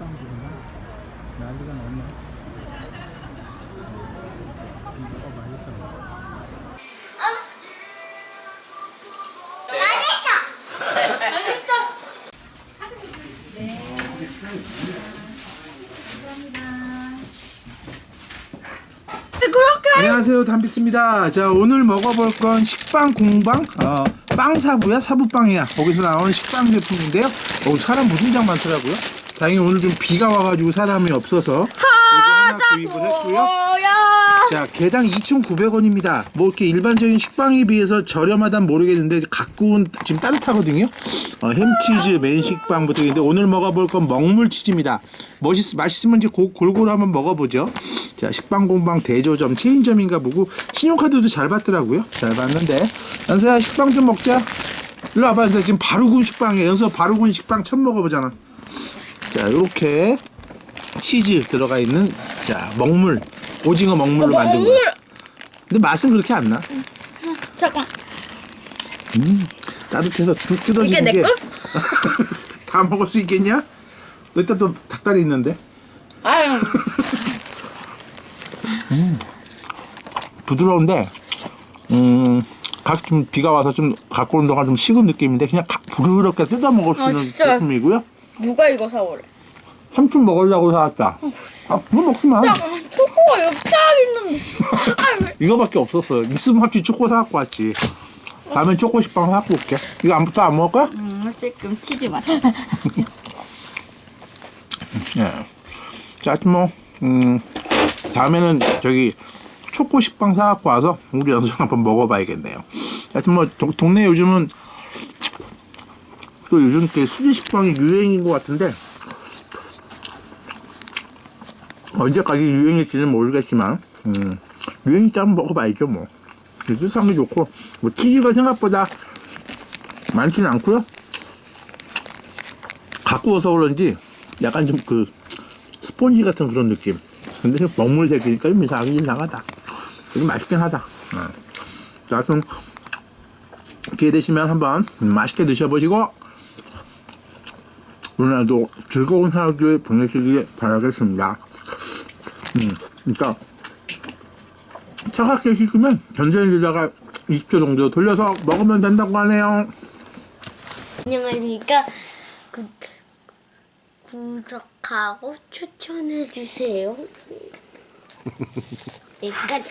식당들이나 난리가 났네. 이거 맛있어. 그렇게 안녕하세요 담비스입니다. 자 오늘 먹어볼 건 식빵 공방 어, 빵사부야? 사부빵이야. 거기서 나오는 식빵 제품인데요. 어, 사람 무진장 많더라고요 다행히 오늘 좀 비가 와가지고 사람이 없어서 하나 구입을 했고요? 자 개당 2,900원입니다. 뭐 이렇게 일반적인 식빵에 비해서 저렴하단 모르겠는데 온 지금 따뜻하거든요. 어, 햄치즈 맨 식빵부터 있는데 오늘 먹어볼 건 먹물치즈입니다. 멋있, 맛있으면 이제 고- 골고루 한번 먹어보죠. 자 식빵 공방 대조점 체인점인가 보고 신용카드도 잘 받더라고요. 잘 받는데. 연서야 식빵 좀 먹자. 일로 와봐 연서 지금 바루군 식빵이에요. 연서 바루군 식빵 처음 먹어보잖아 자 요렇게 치즈 들어가 있는 자 먹물 오징어 먹물로 만든 거야 근데 맛은 그렇게 안 나. 잠깐. 따뜻해서 뚝 뜯어지는 이게 내 게. 걸? 다 먹을 수 있겠냐? 일단 또 닭다리 있는데 아유. 부드러운데 음, 각 좀 비가 와서 좀 갖고 온 동안 좀 식은 느낌인데 그냥 가- 부드럽게 뜯어 먹을 수 아, 있는 진짜. 제품이고요. 누가 이거 사오래? 삼촌 먹으려고 사왔다. 아, 그거 먹지 마. 잠깐만 초코가 쫙 있는데. 이거밖에 없었어. 있으면 합치 초코 사갖고 왔지. 다음엔 초코 식빵 사갖고 올게. 이거 아무것도 안 먹을 거야? 음, 조금 치즈 맛. 예. 자, 하여튼 뭐, 음, 다음에는 저기 초코 식빵 사갖고 와서 우리 연수 한번 먹어봐야겠네요. 하여튼 뭐, 도- 동네 요즘은 또 요즘 그 수제 식빵이 유행인 것 같은데, 언제까지 유행일지는 모르겠지만, 음, 유행이 때 한번 먹어봐야죠, 뭐. 식감이 좋고, 뭐, 치즈가 생각보다 많지는 않고요. 와서 그런지 약간 좀 그 스폰지 같은 그런 느낌. 근데 먹물 새끼니까 좀 이상하긴 이상하다. 좀 맛있긴 하다. 어. 자, 하여튼 기회 되시면 한번 맛있게 드셔보시고 오늘도 즐거운 하루 보내시길 바라겠습니다. 음, 그러니까 차갑게 식으면 전자레인지다가 20초 정도 돌려서 먹으면 된다고 하네요. 안녕하십니까. 구, 구독하고 추천해주세요. 여기까지.